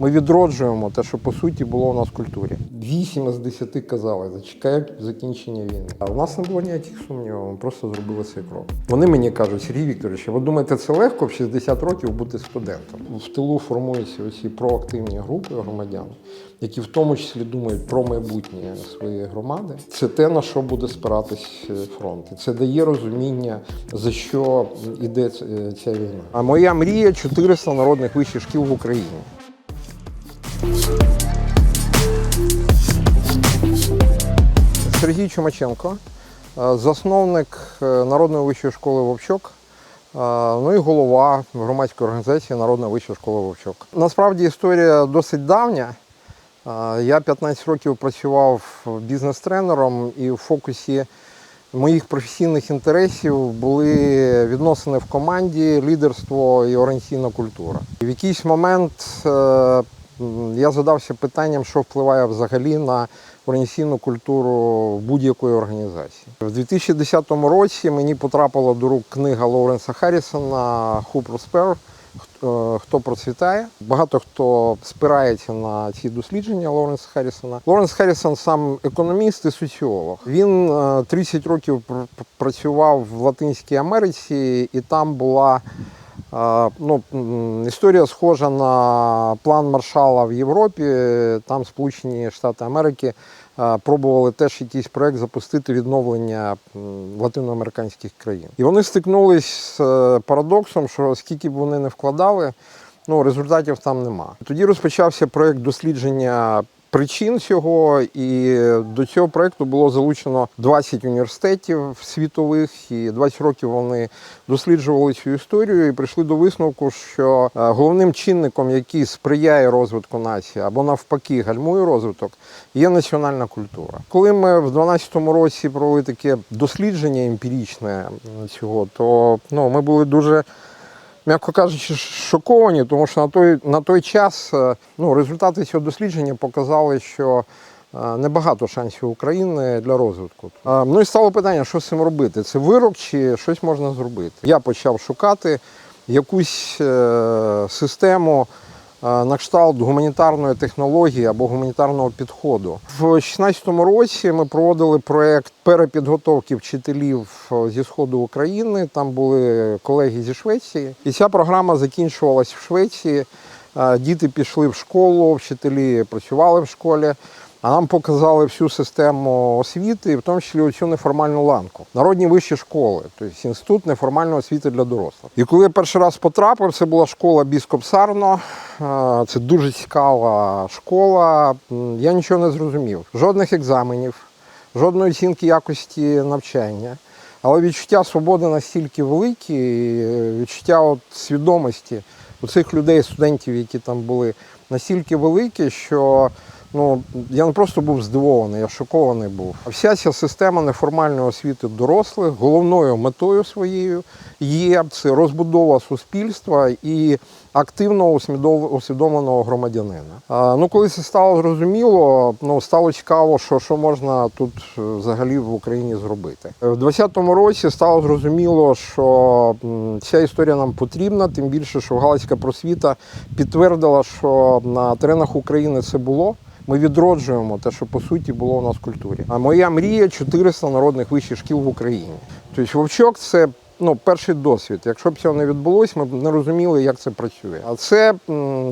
Ми відроджуємо те, що по суті було у нас в культурі. Вісім з десяти казали, зачекають закінчення війни. А у нас не було ніяких сумнівів, ми просто зробили цей крок. Вони мені кажуть, Сергій Вікторович, ви думаєте, це легко в 60 років бути студентом? В тилу формуються оці проактивні групи громадян, які в тому числі думають про майбутнє своєї громади. Це те, на що буде спиратись е, фронт. Це дає розуміння, за що йде е, ця війна. А моя мрія 400 народних вищих шкіл в Україні. Сергій Чумаченко, е, засновник е, Народної вищої школи Вовчок, е, ну і голова громадської організації Народна вища школа Вовчок. Насправді історія досить давня. Я 15 років працював бізнес-тренером, і в фокусі моїх професійних інтересів були відносини в команді, лідерство і організаційна культура. В якийсь момент я задався питанням, що впливає взагалі на організаційну культуру будь-якої організації. В 2010 році мені потрапила до рук книга Лоуренса Харрісона «Who Prosper», «Хто- е, процвітає. Багато хто спирається на ці дослідження Лоренса Харрісона. Лоренс Харрісон сам економіст і соціолог. Він е, 30 років пр- пр- працював в Латинській Америці, і там була е, ну, історія схожа на план Маршала в Європі. Там Сполучені Штати Америки е, пробували теж якийсь проект запустити відновлення латиноамериканських країн. І вони стикнулись з е, парадоксом, що скільки б вони не вкладали, ну результатів там нема. Тоді розпочався проект дослідження. Причин цього і до цього проекту було залучено 20 університетів світових, і 20 років вони досліджували цю історію і прийшли до висновку, що е, головним чинником, який сприяє розвитку нації або навпаки гальмує розвиток, є національна культура. Коли ми в 2012 році провели таке дослідження емпіричне м, цього, то ну, ми були дуже м'яко кажучи, шоковані, тому що на той, на той час е, ну, результати цього дослідження показали, що е, небагато шансів України для розвитку. Е, Ну і стало питання, що з цим робити? Це вирок чи щось можна зробити? Я почав шукати якусь систему. Е, На кшталт гуманітарної технології або гуманітарного підходу в 2016 році ми проводили проект перепідготовки вчителів е, зі сходу України. Там були колеги зі Швеції, і ця програма закінчувалась в Швеції. Е, Діти пішли в школу, вчителі працювали в школі. А нам показали всю систему освіти, в тому числі цю неформальну ланку. Народні вищі школи, тобто інститут неформальної освіти для дорослих. І коли я перший раз потрапив, це була школа Біскоп Сарно. Е, Це дуже цікава школа. Я нічого не зрозумів. Жодних екзаменів, жодної оцінки якості навчання. Але відчуття свободи настільки великі, відчуття от свідомості у цих людей, студентів, які там були, настільки велике, що ну, я не просто був здивований, я шокований був. Вся ця система неформальної освіти дорослих головною метою своєю є це розбудова суспільства і активного усвідом- усвідомленого громадянина. Ну, коли це стало зрозуміло, ну стало цікаво, що, що можна тут е, взагалі в Україні зробити. Е, В 2020 році стало зрозуміло, що ця історія нам потрібна, тим більше, що Галицька просвіта підтвердила, що на теренах України це було. Ми відроджуємо те, що по суті було у нас в культурі. А моя мрія 400 народних вищих шкіл в Україні. Тобто Вовчок це ну, перший досвід. Якщо б цього не відбулося, ми б не розуміли, як це працює. А це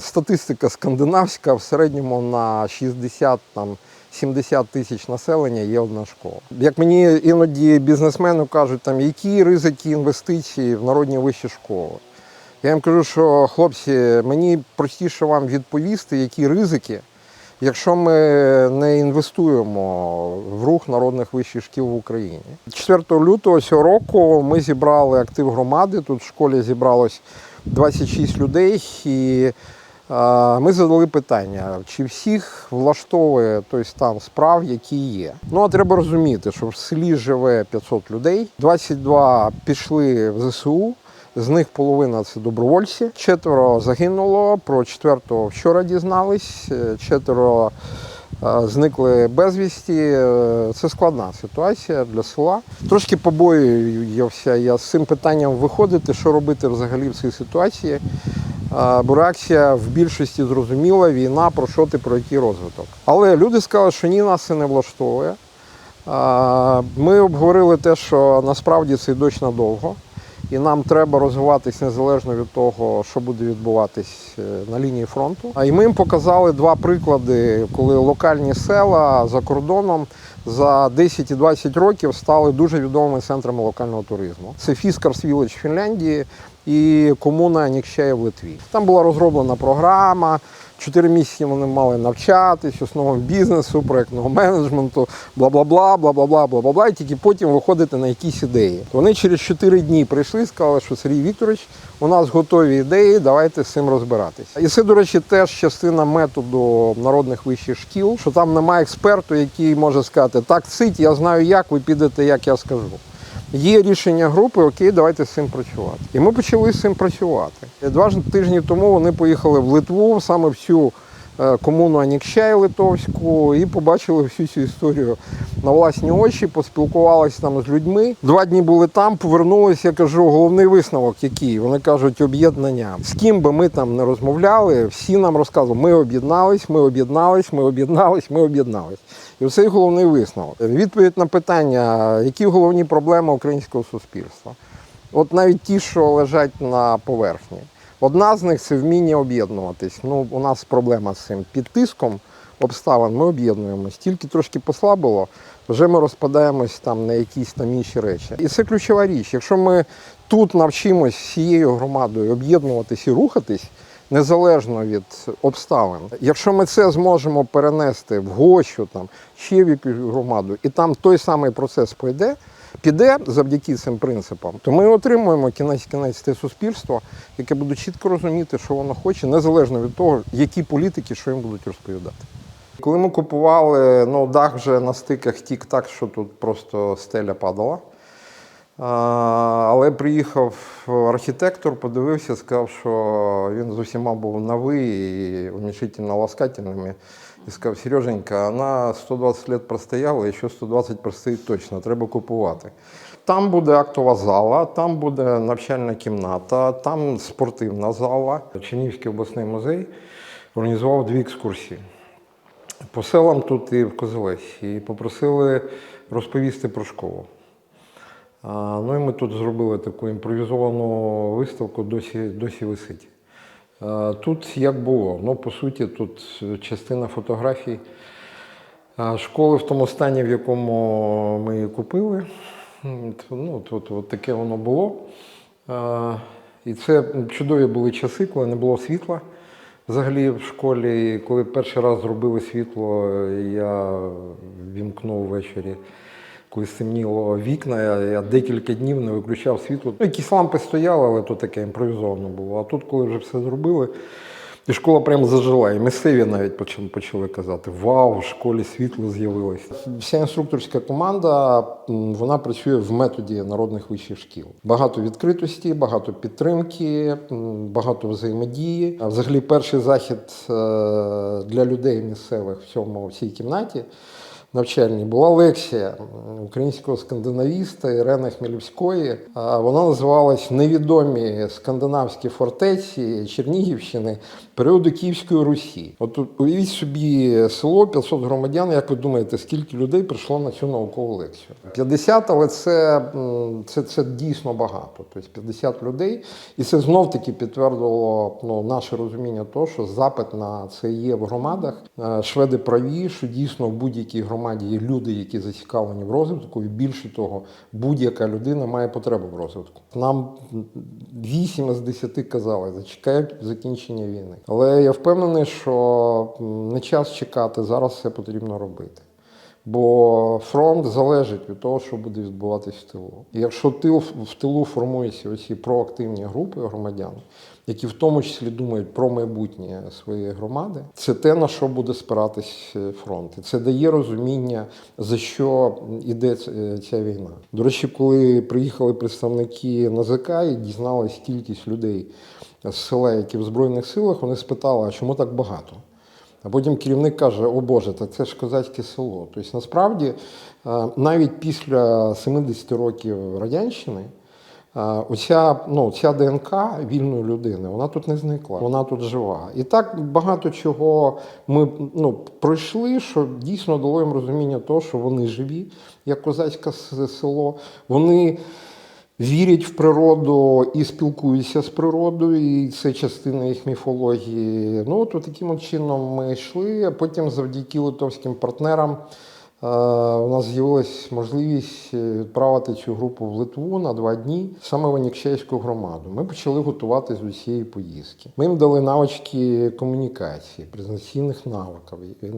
статистика скандинавська в середньому на 60 там. 70 тисяч населення є одна школа. Як мені іноді бізнесмени кажуть, там які ризики інвестицій в народні вищі школи. Я їм кажу, що хлопці, мені простіше вам відповісти, які ризики, якщо ми не інвестуємо в рух народних вищих шкіл в Україні. 4 лютого цього року ми зібрали актив громади. Тут в школі зібралось 26 людей, і ми задали питання, чи всіх влаштовує той стан справ, який є. Ну а треба розуміти, що в селі живе 500 людей, 22 пішли в ЗСУ. З них половина це добровольці. Четверо загинуло. Про четвертого вчора дізнались. е, Четверо е, зникли безвісті. Е, Це складна ситуація для села. Трошки побоююся я з цим питанням виходити, що робити взагалі в цій ситуації. Бо реакція в більшості зрозуміла, війна, про що ти, про який розвиток. Але люди сказали, що ні, нас це не влаштовує. Ми обговорили те, що насправді цей дощ надовго, і нам треба розвиватись незалежно від того, що буде відбуватись е, на лінії фронту. А і ми їм показали два приклади, коли локальні села за кордоном за 10 і 20 років стали дуже відомими центрами локального туризму. Це Фіскарс Вілледж в Фінляндії і комуна Нікщея в Литві. Там була розроблена програма. Чотири місяці вони мали навчатись основам бізнесу, проектного менеджменту, бла бла бла, бла бла бла, бла бла бла, і тільки потім виходити на якісь ідеї. Вони через чотири дні прийшли і сказали, що Сергій Вікторович, у нас готові ідеї, давайте з цим розбиратися. І це, до речі, теж частина методу народних вищих шкіл, що там немає експерту, який може сказати, так цить, я знаю як, ви підете, як я скажу. Є рішення групи, окей, давайте з цим працювати. І ми почали з цим працювати. Два тижні тому вони поїхали в Литву, саме в цю комуну Анікщай Литовську, і побачили всю цю історію на власні очі, поспілкувалися там з людьми. Два дні були там, повернулися. Я кажу, головний висновок який? Вони кажуть, об'єднання. З ким би ми там не розмовляли, всі нам розказували, ми об'єднались, ми об'єднались, ми об'єднались, ми об'єднались. І оцей головний висновок. Відповідь на питання, які головні проблеми українського суспільства. От навіть ті, що лежать на поверхні. Одна з них це вміння об'єднуватись. Ну, у нас проблема з цим. Під тиском обставин ми об'єднуємось. Тільки трошки послабило, вже ми розпадаємось там на якісь там інші речі. І це ключова річ. Якщо ми тут навчимось всією громадою об'єднуватись і рухатись, незалежно від обставин. Якщо ми це зможемо перенести в гощу, там ще в якусь громаду, і там той самий процес пойде, піде завдяки цим принципам, то ми отримуємо кінець кінець те суспільство, яке буде чітко розуміти, що воно хоче, незалежно від того, які політики що їм будуть розповідати. Коли ми купували, ну дах вже на стиках тік так, що тут просто стеля падала. Але приїхав архітектор, подивився, сказав, що він з усіма був на ви і уменьшительно ласкательними. І сказав, Сереженька, вона 120 років простояла, і ще 120 простоїть точно, треба купувати. Там буде актова зала, там буде навчальна кімната, там спортивна зала. Чернігівський обласний музей організував дві екскурсії по селам тут і в Козелесі. І попросили розповісти про школу. Ну і ми тут зробили таку імпровізовану виставку, досі, досі висить. А, Тут як було? Ну, по суті, тут частина фотографій школи в тому стані, в якому ми її купили. Ну, тут от таке воно було. І це чудові були часи, коли не було світла. Взагалі в школі, коли перший раз зробили світло, я вімкнув ввечері, коли стемніло вікна, я, я декілька днів не виключав світло. Ну, якісь лампи стояли, але то таке імпровізовано було. А тут, коли вже все зробили, і школа прямо зажила. І місцеві навіть почали, почали казати: Вау, в школі світло з'явилось. Вся інструкторська команда вона працює в методі народних вищих шкіл. Багато відкритості, багато підтримки, багато взаємодії. А взагалі, перший захід е, для людей місцевих в цьому в цій кімнаті. Навчальній була лекція українського скандинавіста Ірени Хмельовської. Вона називалась Невідомі скандинавські фортеці Чернігівщини періоду Київської Русі. От уявіть собі село 500 громадян. Як ви думаєте, скільки людей прийшло на цю наукову лекцію? 50, але це, це, це дійсно багато. Тобто 50 людей, і це знов таки підтвердило ну, наше розуміння того, що запит на це є в громадах. Е, Шведи праві, що дійсно в будь-якій громаді є люди, які зацікавлені в розвитку, і більше того, будь-яка людина має потребу в розвитку. Нам 8 з 10 казали, зачекають закінчення війни. Але я впевнений, що не час чекати, зараз все потрібно робити. Бо фронт залежить від того, що буде відбуватись в тилу. Якщо тил в тилу формуються оці проактивні групи громадян, які в тому числі думають про майбутнє своєї громади, це те, на що буде спиратись е, фронт. І це дає розуміння, за що йде ця війна. До речі, коли приїхали представники НАЗК і дізналась кількість людей з села, які в Збройних силах, вони спитали, а чому так багато? А потім керівник каже: О Боже, та це ж козацьке село. Тобто, насправді, е, навіть після 70 років радянщини Оця, ну, ця ДНК вільної людини, вона тут не зникла, вона тут жива. І так багато чого ми ну, пройшли, що дійсно дало їм розуміння того, що вони живі, як козацьке село. Вони вірять в природу і спілкуються з природою, і це частина їх міфології. Ну, от таким чином ми йшли, а потім завдяки литовським партнерам. Е, У нас з'явилась можливість е, відправити цю групу в Литву на два дні, саме в Анікчейську громаду. Ми почали готуватись до цієї поїздки. Ми їм дали навички комунікації, презентаційних навиків,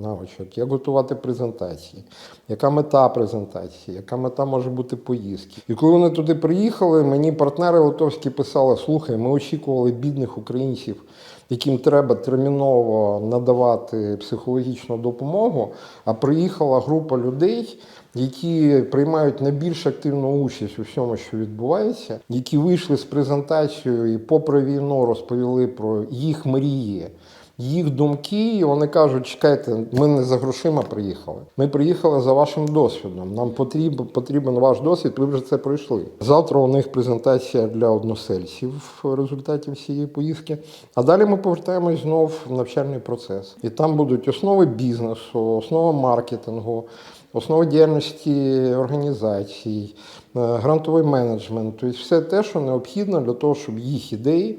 навичок, як готувати презентації, яка мета презентації, яка мета може бути поїздки. І коли вони туди приїхали, мені партнери литовські писали: слухай, ми очікували бідних українців яким треба терміново надавати психологічну допомогу, а приїхала група людей, які приймають найбільш активну участь у всьому, що відбувається, які вийшли з презентацією і попри війну розповіли про їх мрії. Їх думки, і вони кажуть, чекайте, ми не за грошима приїхали. Ми приїхали за вашим досвідом. Нам потрібен, потрібен ваш досвід, ви вже це пройшли. Завтра у них презентація для односельців в результаті всієї поїздки. А далі ми повертаємось знов в навчальний процес. І там будуть основи бізнесу, основи маркетингу, основи діяльності організацій, е, грантовий менеджмент, тобто все те, що необхідно для того, щоб їх ідеї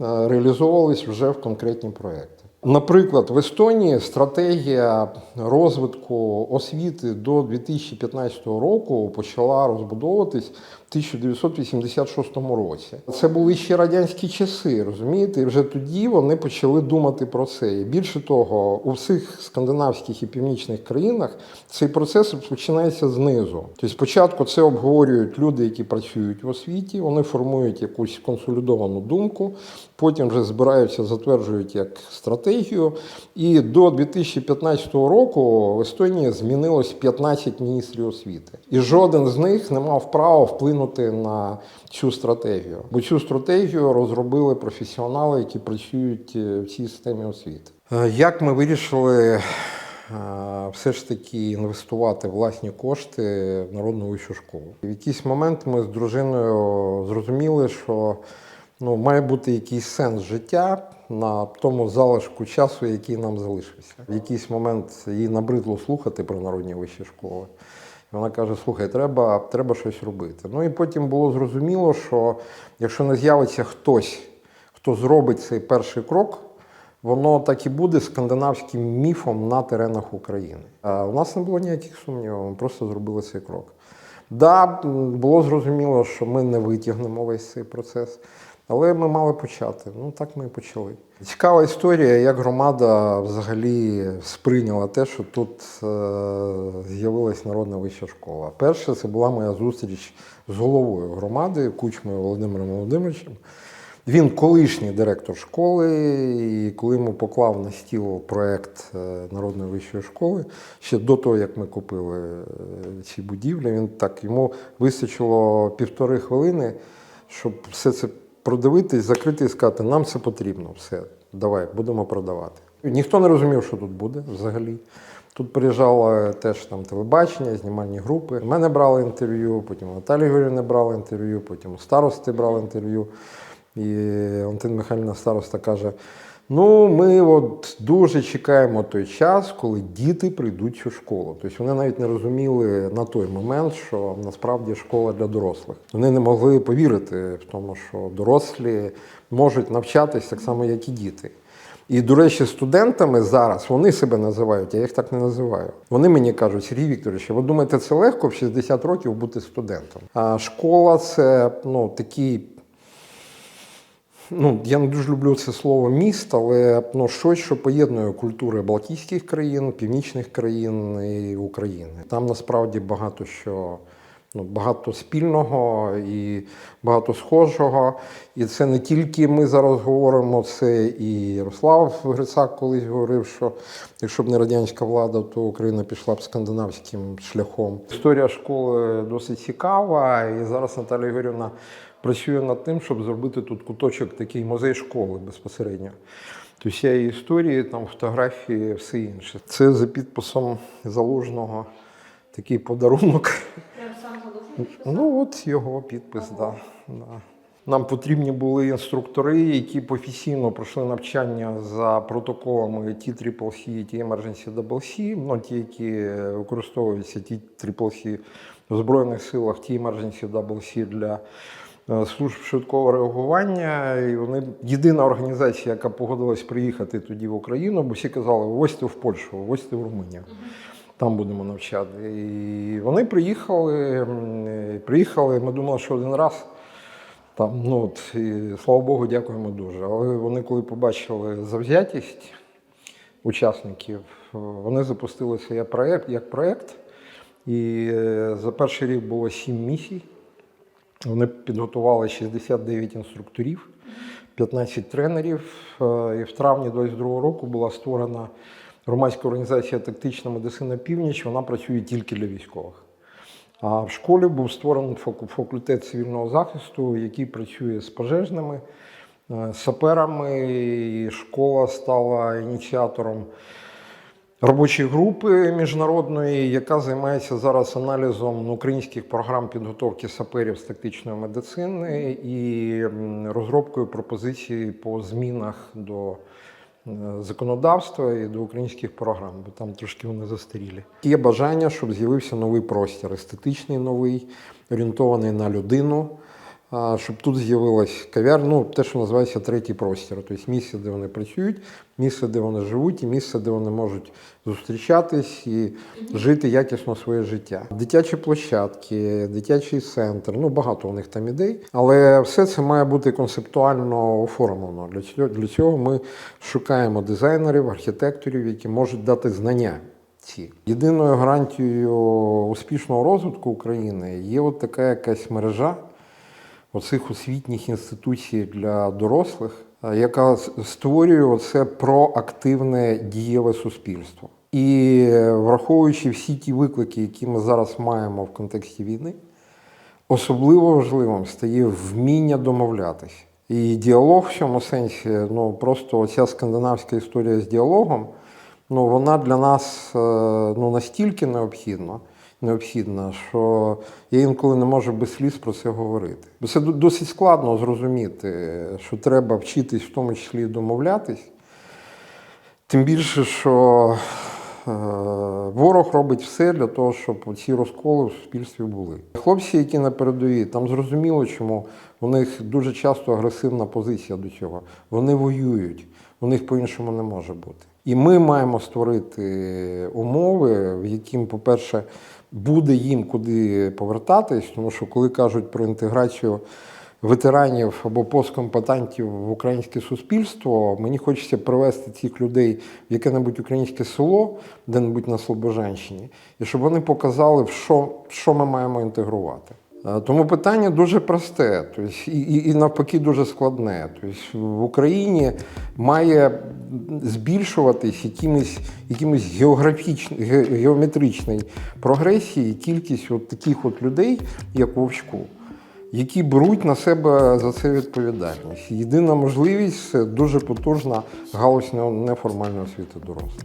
е, реалізовувались вже в конкретні проекти. Наприклад, в Естонії стратегія розвитку освіти до 2015 року почала розбудовуватись 1986 році. Це були ще радянські часи, розумієте? І вже тоді вони почали думати про це. І більше того, у всіх скандинавських і північних країнах цей процес починається знизу. Тобто спочатку це обговорюють люди, які працюють в освіті, вони формують якусь консолідовану думку, потім вже збираються, затверджують як стратегію. І до 2015 року в Естонії змінилось 15 міністрів освіти. І жоден з них не мав права вплинути на цю стратегію. Бо цю стратегію розробили професіонали, які працюють е, в цій системі освіти. Е, Як ми вирішили е, все ж таки інвестувати власні кошти в народну вищу школу? В якийсь момент ми з дружиною зрозуміли, що ну, має бути якийсь сенс життя на тому залишку часу, який нам залишився. В якийсь момент їй набридло слухати про народні вищі школи. Вона каже: слухай, треба, треба щось робити. Ну і потім було зрозуміло, що якщо не з'явиться хтось, хто зробить цей перший крок, воно так і буде скандинавським міфом на теренах України. А у нас не було ніяких сумнівів, ми просто зробили цей крок. Да, було зрозуміло, що ми не витягнемо весь цей процес, але ми мали почати. Ну так ми і почали. Цікава історія, як громада взагалі сприйняла те, що тут е, з'явилась народна вища школа. Перше, це була моя зустріч з головою громади Кучмою Володимиром Володимировичем. Він колишній директор школи, і коли йому поклав на стіл проект е, народної вищої школи, ще до того, як ми купили е, ці будівлі, він так йому вистачило півтори хвилини, щоб все це продивитись, закрити і сказати, нам це потрібно, все, давай, будемо продавати. Ніхто не розумів, що тут буде взагалі. Тут приїжджало теж там телебачення, знімальні групи. Мене брали інтерв'ю, потім Наталі Наталії Горівни брали інтерв'ю, потім у старости брали інтерв'ю. І Антин Михайлівна староста каже: ну, ми от дуже чекаємо той час, коли діти прийдуть цю школу. Тобто вони навіть не розуміли на той момент, що насправді школа для дорослих. Вони не могли повірити в тому, що дорослі можуть навчатись так само, як і діти. І, до речі, студентами зараз вони себе називають, я їх так не називаю. Вони мені кажуть, Сергій Вікторович, ви думаєте, це легко в 60 років бути студентом? А школа це ну, такий ну, я не дуже люблю це слово міст, але ну, щось, що поєднує культури Балтійських країн, північних країн і України. Там насправді багато що. Ну, багато спільного і багато схожого. І це не тільки ми зараз говоримо, це і Ярослав Грицак колись говорив, що якщо б не радянська влада, то Україна пішла б скандинавським шляхом. Історія школи досить цікава, і зараз Наталія Ігорівна працює над тим, щоб зробити тут куточок такий музей школи безпосередньо. Тобто вся історії, там фотографії, все інше. Це за підписом залужного такий подарунок. Ну, от його підпис, да. да. Нам потрібні були інструктори, які професійно пройшли навчання за протоколами T-CCC і T-Emergency CC, ну, ті, які використовуються T-CCC в Збройних силах, T-Emergency CC для е, служб швидкого реагування. І вони єдина організація, яка погодилась приїхати тоді в Україну, бо всі казали, возьте в Польщу, возьте в Румунію. Там будемо навчати. І вони приїхали. Приїхали. Ми думали, що один раз там, ну от, і, слава Богу, дякуємо дуже. Але вони, коли побачили завзятість учасників, вони запустили цей проект як проект. І е, за перший рік було сім місій. Вони підготували 69 інструкторів, 15 тренерів. Е, І в травні 2022 року була створена громадська організація Тактична медицина Північ. Вона працює тільки для військових. А в школі був створений факультет цивільного захисту, який працює з пожежними, е, саперами. І школа стала ініціатором робочої групи міжнародної, яка займається зараз аналізом українських програм підготовки саперів з тактичної медицини і розробкою пропозицій по змінах до законодавства і до українських програм, бо там трошки вони застарілі. Є бажання, щоб з'явився новий простір, естетичний новий, орієнтований на людину. Щоб тут з'явилась кав'ярня, ну те, що називається третій простір, тобто місце, де вони працюють, місце, де вони живуть, і місце, де вони можуть зустрічатись і жити якісно своє життя. Дитячі площадки, дитячий центр, ну багато у них там ідей, але все це має бути концептуально оформлено. Для цього ми шукаємо дизайнерів, архітекторів, які можуть дати знання. Ці єдиною гарантією успішного розвитку України є от така якась мережа оцих освітніх інституцій для дорослих, е, яка створює оце проактивне дієве суспільство. І е, враховуючи всі ті виклики, які ми зараз маємо в контексті війни, особливо важливим стає вміння домовлятися. І діалог в цьому сенсі, ну просто оця скандинавська історія з діалогом, ну вона для нас е, ну, настільки необхідна, необхідна, що я інколи не можу без сліз про це говорити. Бо це досить складно зрозуміти, що треба вчитись в тому числі домовлятись. Тим більше, що е, ворог робить все для того, щоб ці розколи в суспільстві були. Хлопці, які на передовій, там зрозуміло, чому у них дуже часто агресивна позиція до цього. Вони воюють, у них по-іншому не може бути. І ми маємо створити умови, в яким, по-перше, буде їм куди повертатись, тому що коли кажуть про інтеграцію ветеранів або посткомпетантів в українське суспільство, мені хочеться привести цих людей в яке-небудь українське село, де-небудь на Слобожанщині, і щоб вони показали, що, що ми маємо інтегрувати. Е, Тому питання дуже просте, тобто, і, і, навпаки дуже складне. Тобто, в Україні має збільшуватись якимось, якимось ге- геометричній прогресії кількість от таких от людей, як Вовчку які беруть на себе за це відповідальність. Єдина можливість це дуже потужна галузь не- неформальної освіти дорослих.